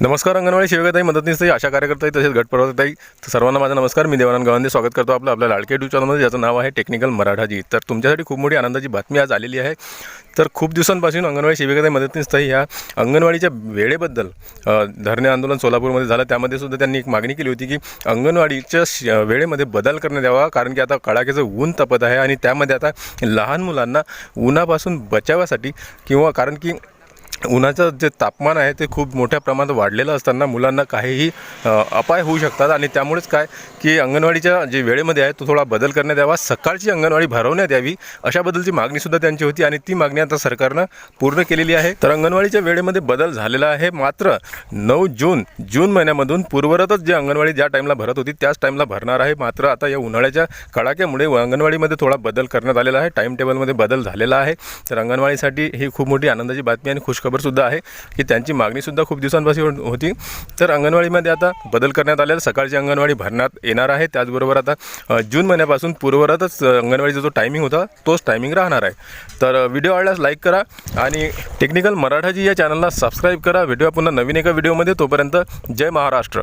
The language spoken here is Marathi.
नमस्कार अंगणवाडी सेविकाताई मदतनीसताई आशा कार्यकर्ताई तसेच गटप्रवर्तताई तर सर्वांना माझा नमस्कार. मी देवानंद गावांदे स्वागत करतो आपलं आपल्या लाडके यूट्यूब चॅनलमध्ये ज्याचं नाव आहे टेक्निकल मराठाजी तर तुमच्यासाठी खूप मोठी आनंदाची बातमी आज आलेली आहे. तर खूप दिवसांपासून अंगणवाडी सेविकाताई मदतनीसताई ह्या अंगणवाडीच्या वेळेबद्दल धरणे आंदोलन सोलापूरमध्ये झालं. त्यामध्ये सुद्धा त्यांनी एक मागणी केली होती की अंगणवाडीच्या श- वेळेमध्ये बदल करण्यात यावा. कारण की आता कडाक्याचं ऊन तपत आहे आणि त्यामध्ये आता लहान मुलांना उन्हापासून बचावासाठी किंवा कारण की उन्हाचं जे तापमान आहे ते खूप मोठ्या प्रमाणात वाढलेलं असताना मुलांना काहीही अपाय होऊ शकतात आणि त्यामुळेच काय की अंगणवाडीच्या जे वेळेमध्ये आहे तो थोडा बदल करण्यात यावा सकाळची अंगणवाडी भरवण्यात यावी अशा बदलची मागणीसुद्धा त्यांची होती आणि ती मागणी आता सरकारनं पूर्ण केलेली आहे. तर अंगणवाडीच्या वेळेमध्ये बदल झालेला आहे. मात्र नऊ जून जून महिन्यामधून पूर्वरतच जे अंगणवाडी ज्या टाईमला भरत होती त्याच टाईमला भरणार आहे. मात्र आता या उन्हाळ्याच्या कडाक्यामुळे अंगणवाडीमध्ये थोडा बदल करण्यात आलेला आहे. टाईम टेबलमध्ये बदल झालेला आहे. तर अंगणवाडीसाठी ही खूप मोठी आनंदाची बातमी आणि खबरसुद्धा आहे की त्यांची मागणीसुद्धा खूप दिवसांपासून होती तर अंगणवाडीमध्ये आता बदल करण्यात आलेला सकाळची अंगणवाडी भरण्यात येणार आहे. त्याचबरोबर आता जून महिन्यापासून पूर्वरतच अंगणवाडीचा जो टायमिंग होता तोच टायमिंग राहणार आहे. तर व्हिडिओ आवडल्यास लाईक करा आणि टेक्निकल मराठाजी या चॅनलला सबस्क्राईब करा. भेटूया पुन्हा नवीन एका व्हिडिओमध्ये तोपर्यंत जय महाराष्ट्र.